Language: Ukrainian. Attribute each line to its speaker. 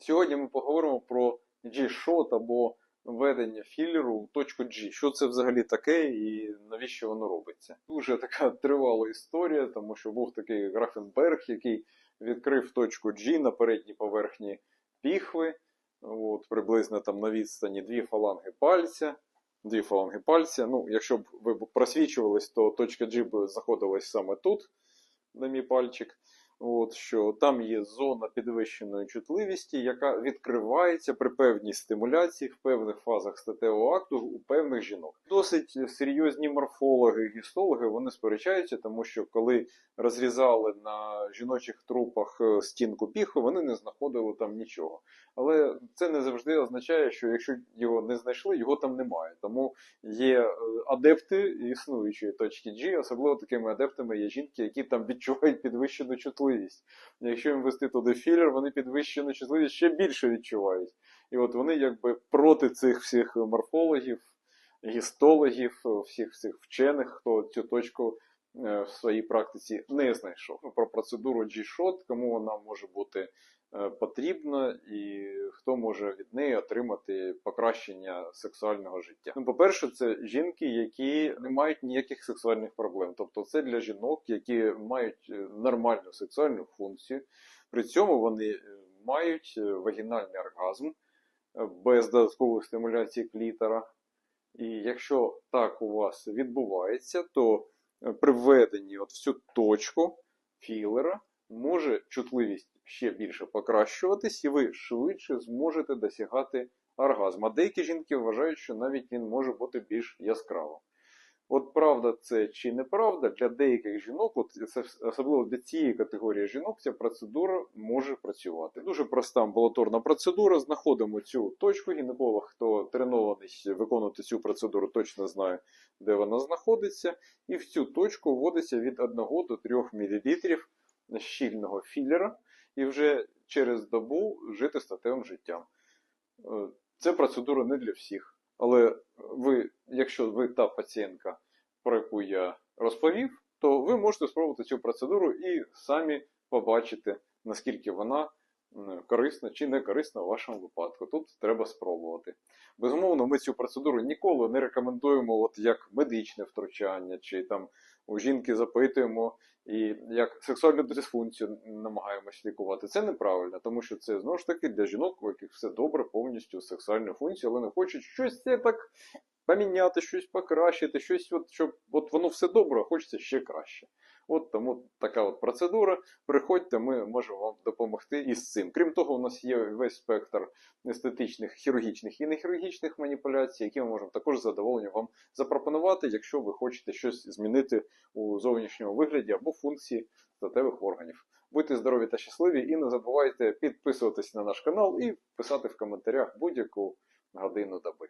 Speaker 1: Сьогодні ми поговоримо про G-Shot або введення філеру в точку G. Що це взагалі таке і навіщо воно робиться? Дуже така тривала історія, тому що був такий Графенберг, який відкрив точку G на передній поверхні піхви, от, приблизно там на відстані дві фаланги пальця. Дві фаланги пальця. Ну, якщо б ви просвічувались, то точка G б знаходилась саме тут, на мій пальчик. От, що там є зона підвищеної чутливості, яка відкривається при певній стимуляції в певних фазах статевого акту у певних жінок. Досить серйозні морфологи, гістологи вони сперечаються, тому що коли розрізали на жіночих трупах е, стінку піху, вони не знаходили там нічого. Але це не завжди означає, що якщо його не знайшли, його там немає. Тому є е, адепти існуючої точки G, особливо такими адептами є жінки, які там відчувають підвищену чутливість. Якщо їм вести туди філер, вони підвищену чутливість ще більше відчувають. І от вони якби проти цих всіх морфологів, гістологів, всіх всіх вчених, хто цю точку е, в своїй практиці не знайшов. Ну, Про процедуру G-Shot, кому вона може бути потрібна і хто може від неї отримати покращення сексуального життя. Ну, по-перше, це жінки, які не мають ніяких сексуальних проблем. Тобто, це для жінок, які мають е, нормальну сексуальну функцію. При цьому вони е, мають е, вагінальний оргазм е, без додаткової стимуляції клітора. І якщо так у вас відбувається, то е, при введенні от в цю точку філера може чутливість ще більше покращуватись, і ви швидше зможете досягати оргазму. Деякі жінки вважають, що навіть він може бути більш яскравим. От правда це чи неправда, для деяких жінок, от особливо для цієї категорії жінок, ця процедура може працювати. Дуже проста амбулаторна процедура. Знаходимо цю точку. Гінеколог, хто тренований виконувати цю процедуру, точно знає, де вона знаходиться. І в цю точку вводиться від 1 до 3 мл щільного філера, і вже через добу жити статевим життям. Е, Це процедура не для всіх. Але ви, якщо ви та пацієнтка, про яку я розповів, то ви можете спробувати цю процедуру і самі побачите, наскільки вона корисна чи не корисна в вашому випадку. Тут треба спробувати. Безумовно, ми цю процедуру ніколи не рекомендуємо от як медичне втручання, чи там у жінки запитуємо і як сексуальну дисфункцію намагаємось лікувати. Це неправильно, тому що це знову ж таки для жінок, у яких все добре повністю сексуальну функцію, але не хочуть щось це так поміняти, щось покращити, щось, от, щоб от воно все добре, а хочеться ще краще. От тому така от процедура. Приходьте, ми можемо вам допомогти із цим. Крім того, у нас є весь спектр естетичних, хірургічних і нехірургічних маніпуляцій, які ми можемо також з задоволенням вам запропонувати, якщо ви хочете щось змінити у зовнішньому вигляді або функції статевих органів. Будьте здорові та щасливі і не забувайте підписуватись на наш канал і писати в коментарях будь-яку годину доби.